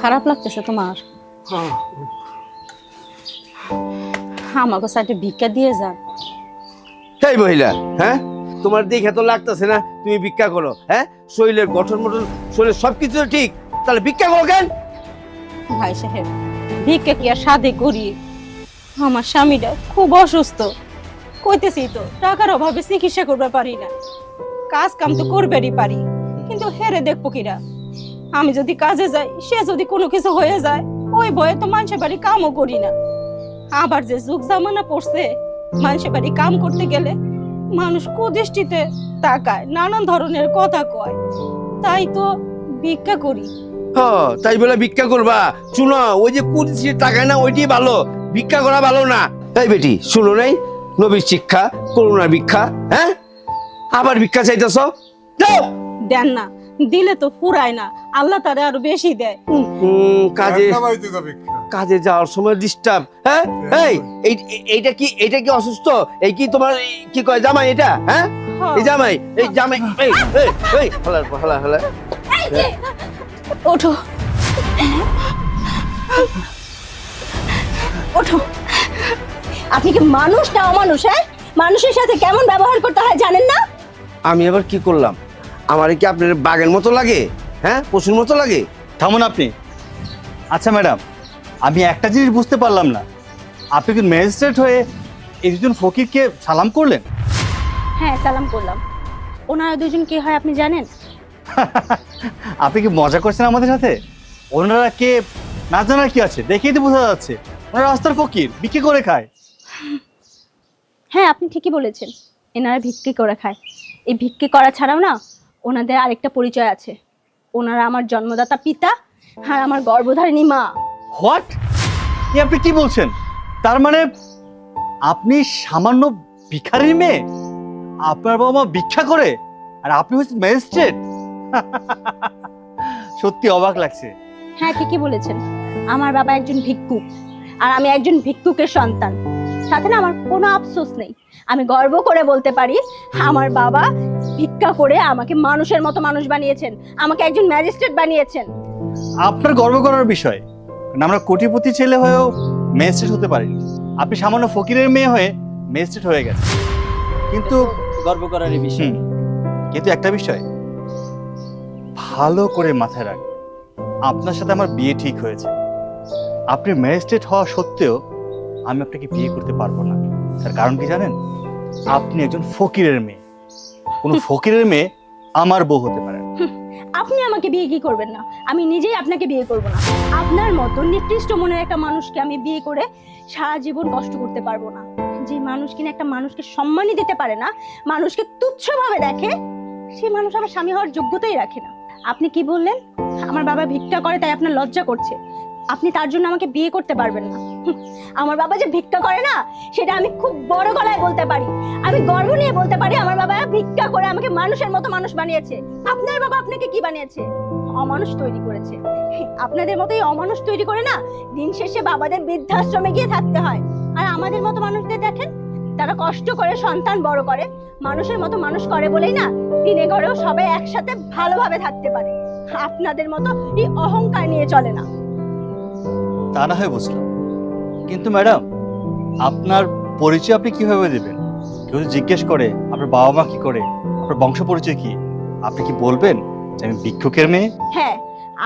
খারাপ লাগতেছে তোমার? আমাকে সাইডে ভিক্ষা দিয়ে যান। এই মহিলা হ্যাঁ? তোমার দেখে তো লাগতেছে না তুমি ভিক্ষা করো হ্যাঁ? শরীরের গঠন মঠন শরীরের সবকিছু ঠিক তাহলে ভিক্ষা করো কেন? ভাই সাহেব ভিক্ষা কি আর সাধে করি? আমার স্বামীটা খুব অসুস্থ। কইতেছি তো টাকার অভাবে চিকিৎসা করবে পারি না। কাজ কাম তো করবেরই পারি কিন্তু হেরে দেখব কিরা? আমি যদি কাজে যাই সে যদি কোনো কিছু হয়ে যায় ওই ভয়ে তো মানুষের বাড়ি কামও করি না। আবার যে যুগ জামানা পড়ছে মানুষের বাড়ি কাম করতে গেলে মানুষ কুদৃষ্টিতে তাকায় নানান ধরনের কথা কয়। তাই তো ভিক্ষা করি। তাই বলে ভিক্ষা করবা। শুনো ওই যে কুড়ি টাকা না ওইটি ভালো। ভিক্ষা করা ভালো না। এই বেটি শুনো নাই? নবীর শিক্ষা করুণা ভিক্ষা হ্যাঁ? আবার ভিক্ষা চাইতেছ? দেন না। দিলে তো ফুরায় না আল্লাহ তারে আরও বেশি দেয়। কাজে। কাজে যাওয়ার সময় ডিস্টার্ব হ্যাঁ? এই এই- এই- এইটা কি এইটা কি অসুস্থ? এই কি তোমার কি কয় জামাই এটা হ্যাঁ? এই জামাই এই জামাই এই এই এই হালা হালা। হালা ওঠো। ওঠো। আপনি কি মানুষ না অমানুষ হ্যাঁ? মানুষের সাথে কেমন ব্যবহার করতে হয় জানেন না? আমি আবার কি করলাম? আমার কি আপনার বাঘের মতো লাগে? হ্যাঁ? পশুর মতো লাগে? থামুন আপনি। আচ্ছা ম্যাডাম আমি একটা জিনিস বুঝতে পারলাম না। আপনি কি ম্যাজিস্ট্রেট হয়ে এই দুজন ফকিরকে সালাম করলেন? হ্যাঁ সালাম করলাম। ওনারা দুজন কে হয় আপনি জানেন? আপনি কি মজা করছেন আমাদের সাথে? ওনারা কে না জানার কি আছে? দেখেই তো বোঝা যাচ্ছে। ওনারা রাস্তার ফকির বিক্রি করে খায়। হ্যাঁ আপনি ঠিকই বলেছেন। এনারা ভিক্ষি করে খায়। এই ভিক্ষি করা ছাড়াও না ওনাদের আরেকটা পরিচয় আছে। ওনারা আমার জন্মদাতা পিতা আর আমার গর্ভধারিণী মা। হোয়াট? আপনি কি বলছেন? তার মানে আপনি সামান্য ভিখারির মেয়ে? আপনার বাবা মা ভিক্ষা করে আর আপনি হচ্ছেন ম্যাজিস্ট্রেট? সত্যি অবাক লাগছে। হ্যাঁ ঠিকই বলেছেন। আমার বাবা একজন ভিক্ষুক আর আমি একজন ভিক্ষুকের সন্তান। সাথে না আমার কোনো আফসোস নেই। আমি গর্ব করে বলতে পারি আমার বাবা ভিক্ষা করে আমাকে মানুষের মতো মানুষ বানিয়েছেন। আমাকে একজন ম্যাজিস্ট্রেট বানিয়েছেন। আপনার গর্ব করার বিষয় কারণ আমরা কোটিপতি ছেলে হয়েও ম্যাজিস্ট্রেট হতে পারিনি। আপনি সামান্য ফকিরের মেয়ে হয়ে ম্যাজিস্ট্রেট হয়ে গেছে কিন্তু গর্ব করার বিষয়। কিন্তু একটা বিষয় ভালো করে মাথায় রাখ আপনার সাথে আমার বিয়ে ঠিক হয়েছে। আপনি ম্যাজিস্ট্রেট হওয়া সত্ত্বেও আমি আপনাকে বিয়ে করতে পারব না। তার কারণ কি জানেন? আপনি একজন ফকিরের মেয়ে। কোনো ফকিরের মেয়ে আমার বউ হতে পারে। আপনি আমাকে বিয়ে কি করবেন না? আমি নিজেই আপনাকে বিয়ে করব না। আপনার মতো নিকৃষ্ট মনের একটা মানুষকে আমি বিয়ে করে সারা জীবন কষ্ট করতে পারব না। যে মানুষ কিনা একটা মানুষকে সম্মানই দিতে পারে না মানুষকে তুচ্ছভাবে দেখে সে মানুষ আমার স্বামী হওয়ার যোগ্যতাই রাখে না। আপনি কি বললেন? আমার বাবা ভিক্ষা করে তাই আপনার লজ্জা করছে। আপনি তার জন্য আমাকে বিয়ে করতে পারবেন না। আমার বাবা যে ভিক্ষা করে না, সেটা আমি খুব বড় গলায় বলতে পারি। আমি গর্ব নিয়ে বলতে পারি, আমার বাবা ভিক্ষা করে আমাকে মানুষের মতো মানুষ বানিয়েছে। আপনার বাবা আপনাকে কি বানিয়েছে? অমানুষ তৈরি করেছে। আপনাদের মতোই অমানুষ তৈরি করে না, দিন শেষে বাবাদের বৃদ্ধাশ্রমে গিয়ে থাকতে হয়। আর আমাদের মতো মানুষদের দেখেন, তারা কষ্ট করে সন্তান বড় করে, মানুষের মতো মানুষ করে বলেই না, দিনে ঘরেও সবাই একসাথে ভালোভাবে থাকতে পারে। আপনাদের মতো এই অহংকার নিয়ে চলে না। তা না হয় বুঝলাম। কিন্তু ম্যাডাম, আপনার পরিচয় আপনি কীভাবে দেবেন? কেউ জিজ্ঞেস করে, আপনার বাবা মা কি করে, আপনার বংশ পরিচয় কি, আপনি কি বলবেন আমি ভিক্ষুকের মেয়ে? হ্যাঁ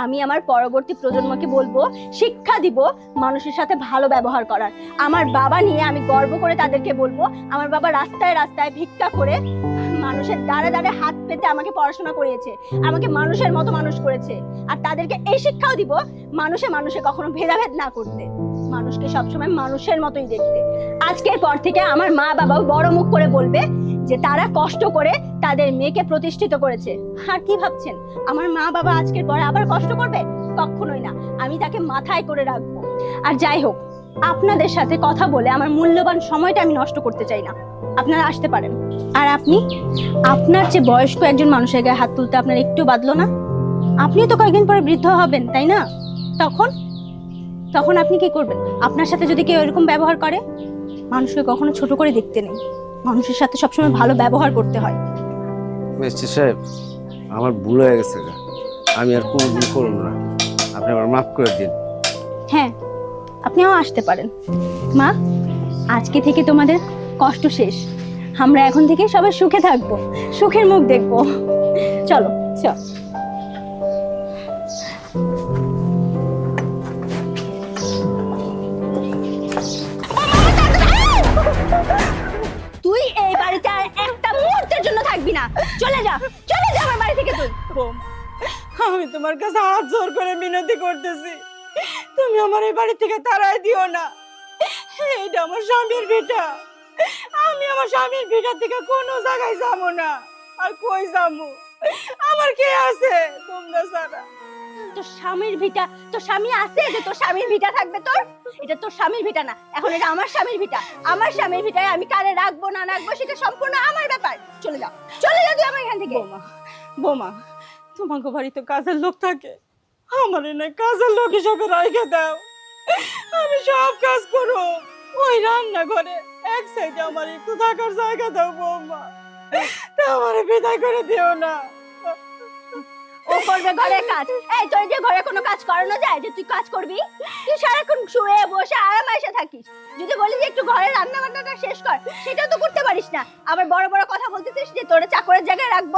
আমি আমার পরবর্তী প্রজন্মকে বলব, শিক্ষা দিব মানুষের সাথে ভালো ব্যবহার করার। আমার বাবা নিয়ে আমি গর্ব করে তাদেরকে বলব, আমার বাবা রাস্তায় রাস্তায় ভিক্ষা করে মানুষের দ্বারে দ্বারে হাত পেতে আমাকে পড়াশোনা করিয়েছে, আমাকে মানুষের মতো মানুষ করেছে। আর তাদেরকে এই শিক্ষাও দিব, মানুষে মানুষে কখনো ভেদাভেদ না করতে। মানুষকে সবসময় মানুষের মতোই দেখতে। আজকের পর থেকে আমার মা বাবাও বড় মুখ করে বলবে যে তারা কষ্ট করে তাদের মেয়েকে প্রতিষ্ঠিত করেছে। আর কি ভাবছেন? আমার মা বাবা আজকের পরে আবার কষ্ট করবে? কখনোই না। আমি তাকে মাথায় করে রাখব। আর যাই হোক, আপনাদের সাথে কথা বলে আমার মূল্যবান সময়টা আমি নষ্ট করতে চাই না। আপনারা আসতে পারেন। আর আপনি? আপনার যে বয়স্ক একজন মানুষের গায়ে হাত তুলতে আপনার একটু বাদলো না? আপনি তো কয়েকদিন পরে বৃদ্ধ হবেন, তাই না? তখন? তখন আপনি কি করবেন? আপনার সাথে যদি কেউ এরকম ব্যবহার করে মানুষকে কখনো ছোট করে দেখতে নেই। মানুষের সাথে সবসময় ভালো ব্যবহার করতে হয়। মিস্টার সাহেব আমার ভুল হয়ে গেছে আমি আর কোনো ভুল করব না। আপনি আমার মাফ করে দিন। হ্যাঁ আপনিও আসতে পারেন। মা আজকে থেকে তোমাদের কষ্ট শেষ। আমরা এখন থেকে সবাই সুখে থাকব সুখের মুখ দেখব। চলো চল। তোমার কাছে হাত জোর করে মিনতি করতেছি। তুমি আমার এই বাড়ি থেকে তাড়াই দিও না। এইটা আমার স্বামীর ভিটা আমি আমার স্বামীর ভিটা থেকে কোনো জায়গায় যাব না। আর কই যাব? আমার কে আছে তোমরা ছাড়া? তোর স্বামীর ভিটা তোর স্বামী আছে যে তোর স্বামীর ভিটা থাকবে তোর? এটা তোর স্বামীর ভিটা না। এখন এটা আমার স্বামীর ভিটা আমার স্বামীর ভিটায় আমি কারে রাখব না রাখব সেটা সম্পূর্ণ আমার ব্যাপার। চলে যাও। চলে যা তুই আমার এখান থেকে। বৌমা বৌমা তোমাকে বাড়িতে কাজের লোক থাকে আমার না কাজের লোক হিসাবে রাইখে দাও। আমি সব কাজ করো ওই রান্না ঘরে এক সাইডে আমার একটু থাকার জায়গা দাও বৌমা। আমার বিদায় করে দিও না। ও করবে ঘরে কাজ। এই তোর যে ঘরে কোনো কাজ করানো যায় যে তুই কাজ করবি তুই সারাক্ষণ শুয়ে বসে আরাম এসে থাকিস। যদি বলি যে একটু ঘরে রান্না বান্নাটা শেষ কর সেটাও তো করতে পারিস না। আবার বড় বড় কথা বলতেছিস যে তোরে চাকরের জায়গায় রাখব।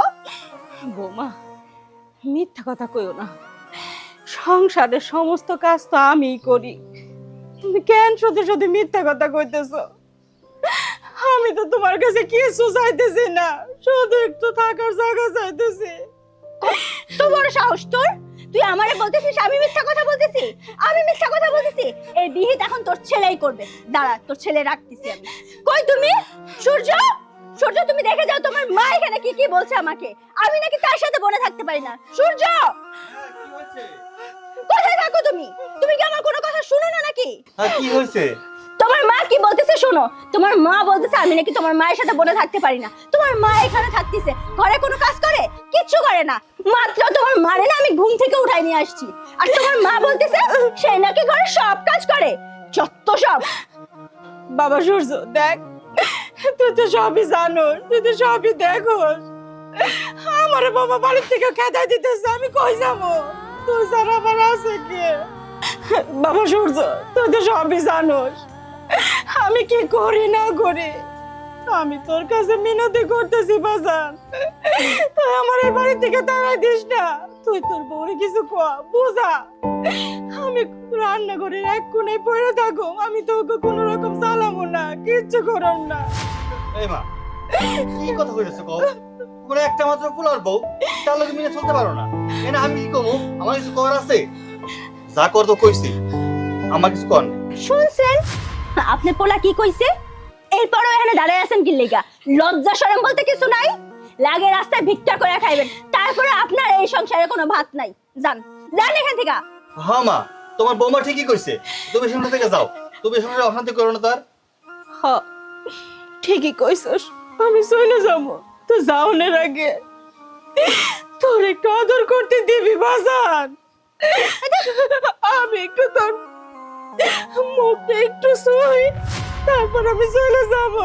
বৌমা মিথ্যা কথা কইও না। সংসারের সমস্ত কাজ তো আমিই করি। তুমি কেন শুধু শুধু মিথ্যা কথা কইতেছ? আমি তো তোমার কাছে কিছু চাইতেছি না, শুধু একটু থাকার জায়গা চাইতেছি। তো বড় সাহস তোর? তুই আমারে বলতেছিস আমি মিথ্যা কথা বলতেছি? আমি মিথ্যা কথা বলতেছি? এই বিহিত এখন তোর ছেলেই করবে। দাঁড়া, তোর ছেলে রাখতেছি আমি। কই তুমি? সূর্য? সূর্য তুমি দেখে যাও তোমার মা এখানে কি কি বলছে আমাকে। আমি নাকি তার সাথে বনে থাকতে পারি না। সূর্য! কোথায় থাকো তুমি? তুমি কি আমার কোনো কথা শুনো না নাকি? হ্যাঁ কি হয়েছে? তোমার মা কি বলতেছে শোনো? তোমার মা বলতেছে আমি নাকি তোমার মায়ের সাথে বনে থাকতে পারি না। তোমার মা এখানে থাকতেছে। ঘরে কোনো কাজ করে? কিচ্ছু করে না। মাত্র তোমার মারে না আমি ঘুম থেকে উঠাই নিয়ে আসছি। আর তোমার মা বলতেছে সে নাকি ঘরে সব কাজ করে। যত সব। বাবা সূর্য দেখ তুই তো সবই জানোস, তুই তো সবই দেখোস। আমার বাবা বাড়ির থেকে খেদাই দিতেছে, আমি কই যাব? তুই ছাড়া আমার আছে কে? বাবা সূর্য, তুই তো সবই জানোস। আমি কি করি না করি? আমি তোর কাছে মিনতি করতেছি, বাজান। তুই আমার এই বাড়ি থেকে তাড়াই দিস না। তুই তোর বউরে কিছু কয়া বুঝা? আমি রান্নাঘরের এক কোণে পড়ে থাকো আমি তোকে কোনো রকম চালাবো না, কিচ্ছু করম না। এই মা কি কথা কইতেছো কও? তোমরা একটা মাত্র পোলার বউ তার লগে মিলে চলতে পারো না। এনা আমি কি কমু? আমার কিছু করার আছে? যা কর তো কইছি। আমার কিছু কর শুনছেন? আপনি পোলা কি কইছে? এরপরও এখানে দাঁড়ায় আছেন কি লেগা? লজ্জা শরম বলতে কিছু নাই? লাগে রাস্তায় ভিক্ষা করে খাইবেন। তারপরে আপনার এই সংসারে কোনো ভাত নাই। যান যান এখান থেকে। হ্যাঁ মা তোমার বৌমা ঠিকই কইছে। তুমি সংসার থেকে যাও। তুমি সংসারে অশান্তি করো না তার। হ। ঠিকই কইছস। আমি চলে যাব। তো যাও যাওনের আগে তোর একটু আদর করতে দিবি বাজান। আমি একটু তোর মুখটা একটু সই তারপর আমি চলে যাব।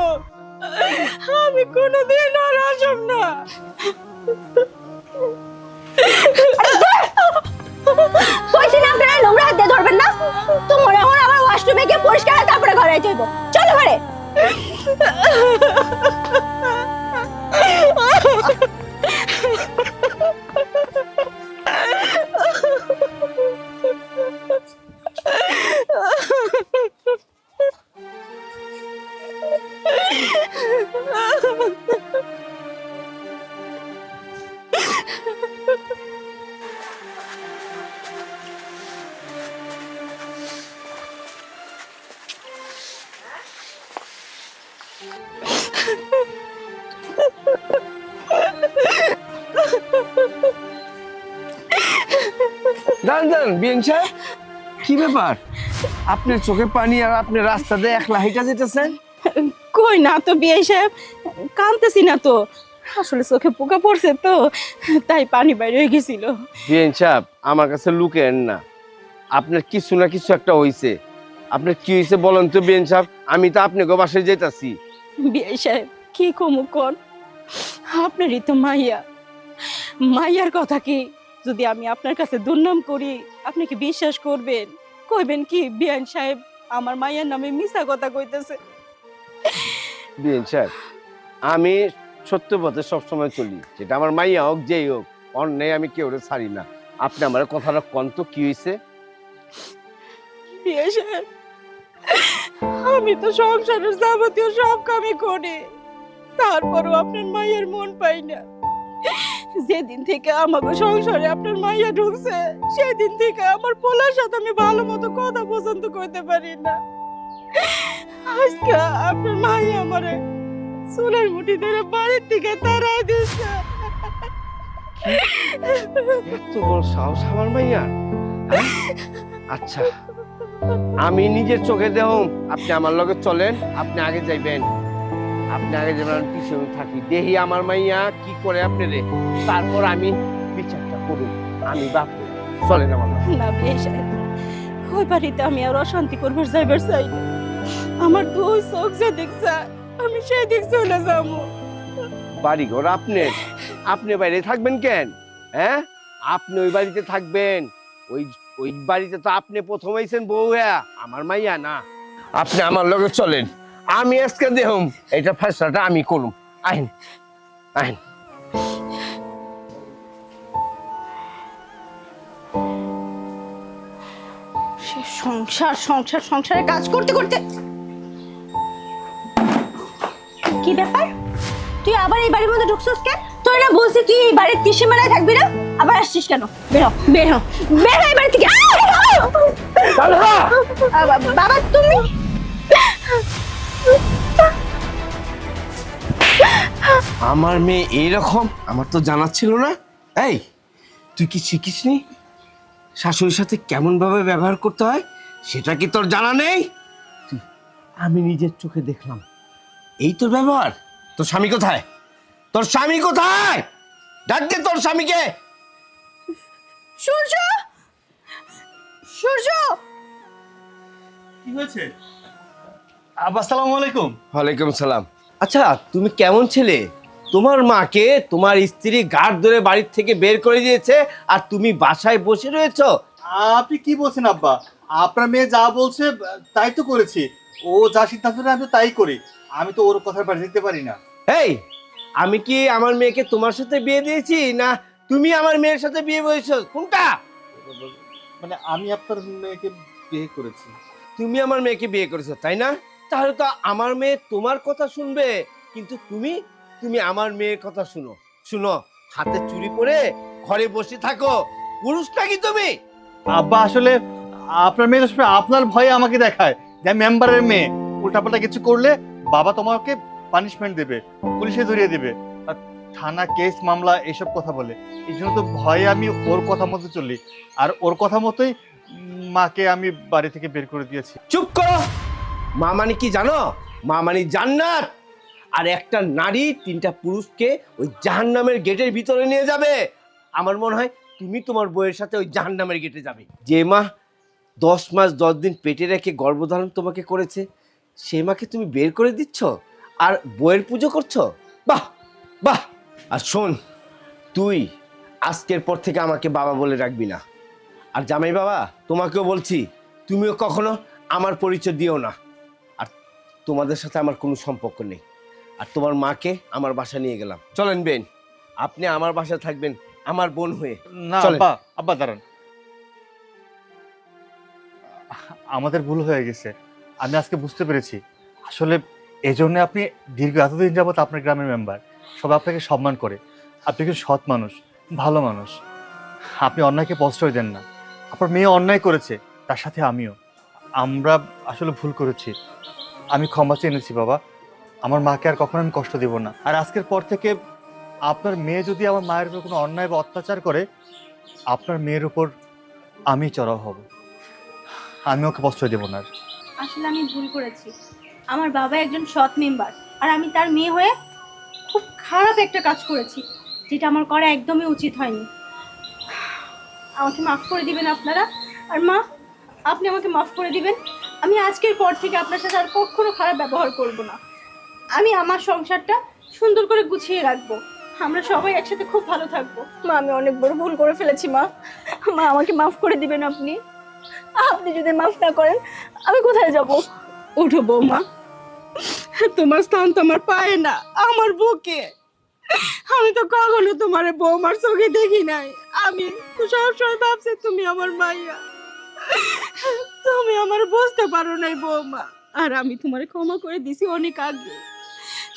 আমি কোনোদিন আর আসব না। কইছি না আপনারা নোংরা ধরবেন না? তোমার এখন আমার ওয়াশরুমে গিয়ে পরিষ্কার হয়ে তারপরে ঘরে যাইব। 啊！বিয়ান সাহেব কি ব্যাপার? আপনার চোখে পানি আর আপনি রাস্তাতে একলা হেঁটে যেতেছেন? কই না তো বিয়ে সাহেব কানতেছি না তো। আসলে চোখে পোকা পড়ছে তো তাই পানি বাইরে হয়ে গেছিল। বিয়ান সাহেব আমার কাছে লুকেন না। আপনার কিছু না কিছু একটা হইছে। আপনার কি হয়েছে বলেন তো বিয়ান সাহেব আমি তো আপনাকে বাসায় যেতেছি। বিয়ে সাহেব কি কমু কন? আপনারই তো মাইয়া। মাইয়ার কথা কি? যদি আমি আপনার কাছে দুর্নাম করি আপনি কি বিশ্বাস করবেন? কইবেন কি বিয়ান সাহেব আমার মায়ের নামে মিছা কথা কইতেছে। বিএন সাহেব আমি সত্য পথে সবসময় চলি। যেটা আমার মাইয়া হোক যেই হোক অন্যায় আমি কেউ ছাড়ি না। আপনি আমার কথাটা কন্ত কি হয়েছে সাহেব আমি তো সংসারের যাবতীয় সব কামই করি। তারপরও আপনার মায়ের মন পাই না। যেদিন থেকে আমাকে সংসারে আপনার মাইয়া ঢুকছে, সেদিন থেকে আমার পোলার সাথে আমি ভালো মতো কথা পছন্দ করতে পারি না। আজকে আপনার মাই আমারে চুলের মুঠি ধরে বাড়ির থেকে তারাই দিচ্ছে এত বড় সাহস আমার মাইয়া হ্যাঁ? আচ্ছা আমি নিজের চোখে দেহ আপনি আমার লগে চলেন, আপনি আগে যাইবেন। আপনি আগে যাবেন আমি পিছনে থাকি। দেহি আমার মাইয়া কি করে আপনি রে তারপর আমি বিচারটা করুন। আমি বাপ আমার না বিয়ে ওই বাড়িতে আমি আর অশান্তি করবার যাইবার চাই না। আমার দুই চোখ যে দেখছে আমি সেই দিক চলে যাব। বাড়ি ঘর আপনি আপনি বাইরে থাকবেন কেন? হ্যাঁ? আপনি ওই বাড়িতে থাকবেন। ওই ওই বাড়িতে তো আপনি প্রথম বউ হ্যাঁ। আমার মাইয়া না। আপনি আমার লগে চলেন। আমি আজকে দেহম। এটা ফেসলাটা আমি করুম। আইন আইন সে সংসার সংসার সংসারে কাজ করতে করতে। কি ব্যাপার? তুই আবার এই বাড়ির মধ্যে ঢুকছিস কেন? তোর না বলছি তুই এই বাড়ির মেলায় থাকবি না? আবার আসছিস কেন? বেরো বেরো বেরো এই বাড়ি থেকে। বাবা তুমি? আমার মেয়ে এইরকম আমার তো জানা ছিল না। এই তুই কি শিখিসনি? শাশুড়ির সাথে কেমন ভাবে ব্যবহার করতে হয় সেটা কি তোর জানা নেই? আমি নিজের চোখে দেখলাম। এই তোর ব্যবহার? তোর স্বামী কোথায়? তোর স্বামী কোথায়? ডাক দে তোর স্বামীকে। সূর্য! সূর্য! কি হয়েছে? আব্বা আসসালামু আলাইকুম। ওয়ালাইকুম সালাম। আচ্ছা তুমি কেমন ছেলে? তোমার মাকে তোমার স্ত্রী গার্ড ধরে বাড়ির থেকে বের করে দিয়েছে আর তুমি বাসায় বসে রয়েছো? আপনি কি বলছেন আব্বা? আপনার মেয়ে যা বলছে তাই তো করেছি। ও যা সিদ্ধান্ত নেয় আমি তো তাই করি। আমি তো ওর কথার বাড়ি দিতে পারি না। এই আমি কি আমার মেয়েকে তোমার সাথে বিয়ে দিয়েছি না তুমি আমার মেয়ের সাথে বিয়ে বলেছ কোনটা? মানে আমি আপনার মেয়েকে বিয়ে করেছি। তুমি আমার মেয়েকে বিয়ে করেছ তাই না? তাহলে তো আমার মেয়ে তোমার কথা শুনবে। কিন্তু তুমি তুমি আমার মেয়ের কথা শুনো। শুনো হাতে চুরি পরে ঘরে বসে থাকো। পুরুষ নাকি তুমি? আব্বা আসলে আপনার মেয়ে তো সবসময় আপনার ভয়ে আমাকে দেখায় যে মেম্বারের মেয়ে। উল্টাপাল্টা কিছু করলে বাবা তোমাকে পানিশমেন্ট দেবে পুলিশে ধরিয়ে দেবে। থানা কেস মামলা এইসব কথা বলে। এই জন্য তো ভয়ে আমি ওর কথা মতো চলি। আর ওর কথা মতোই মাকে আমি বাড়ি থেকে বের করে দিয়েছি। চুপ করো! মা মানে কি জানো? মা মানে জান্নাত। আর একটা নারী তিনটা পুরুষকে ওই জাহান্নামের গেটের ভিতরে নিয়ে যাবে। আমার মনে হয় তুমি তোমার বইয়ের সাথে ওই জাহান্নামের গেটে যাবে। যে মা দশ মাস দশ দিন পেটে রেখে গর্ভধারণ তোমাকে করেছে, সে মাকে তুমি বের করে দিচ্ছ? আর বইয়ের পুজো করছ? বাহ বাহ। আর শোন, তুই আজকের পর থেকে আমাকে বাবা বলে রাখবি না। আর জামাই বাবা, তোমাকেও বলছি, তুমিও কখনো আমার পরিচয় দিও না। তোমাদের সাথে আমার কোনো সম্পর্ক নেই। আর তোমার মাকে আমার বাসা নিয়ে গেলাম। চলেন বেন আপনি আমার বাসায় থাকবেন আমার বোন হয়ে। না চলেন। আব্বা আব্বা দাঁড়ান। আমাদের ভুল হয়ে গেছে। আমি আজকে বুঝতে পেরেছি। আসলে এই জন্য আপনি দীর্ঘ এতদিন যাবত আপনার গ্রামের মেম্বার। সবাই আপনাকে সম্মান করে। আপনি একজন সৎ মানুষ ভালো মানুষ। আপনি অন্যায়কে প্রশ্রয় দেন না। আপনার মেয়ে অন্যায় করেছে তার সাথে আমিও। আমরা আসলে ভুল করেছি। আমি ক্ষমা চেয়ে এনেছি বাবা। আমার মাকে আর কখনো আমি কষ্ট দেব না। আর আজকের পর থেকে আপনার মেয়ে যদি আমার মায়ের উপর কোনো অন্যায় বা অত্যাচার করে, আপনার মেয়ের উপর আমি চড়াও হব। আমি ওকে প্রশ্রয় দেব না। আসলে আমি ভুল করেছি। আমার বাবা একজন সৎ মেম্বার, আর আমি তার মেয়ে হয়ে খুব খারাপ একটা কাজ করেছি, যেটা আমার করা একদমই উচিত হয়নি। আমাকে মাফ করে দিবেন আপনারা। আর মা, আপনি আমাকে মাফ করে দিবেন। আমি আজকের পর থেকে আপনার সাথে আর কখনো খারাপ ব্যবহার করব না। আমি আমার সংসারটা সুন্দর করে গুছিয়ে রাখব। আমরা সবাই একসাথে খুব ভালো থাকব। মা আমি অনেক বড় ভুল করে ফেলেছি মা। মা আমাকে মাফ করে দিবেন আপনি। আপনি যদি মাফ না করেন আমি কোথায় যাব? উঠো বৌমা। তোমার স্থান তো আমার পায়ে না আমার বুকে। আমি তো কখনো তোমার বৌমার চোখে দেখি নাই। আমি সবসময় ভাবছি তুমি আমার মাইয়া। তুমি আমার বুঝতে পারো নাই, বৌমা। আর আমি তোমার ক্ষমা করে দিছি অনেক আগে।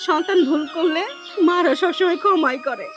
সন্তান ভুল করলে মারা সবসময় ক্ষমাই করে।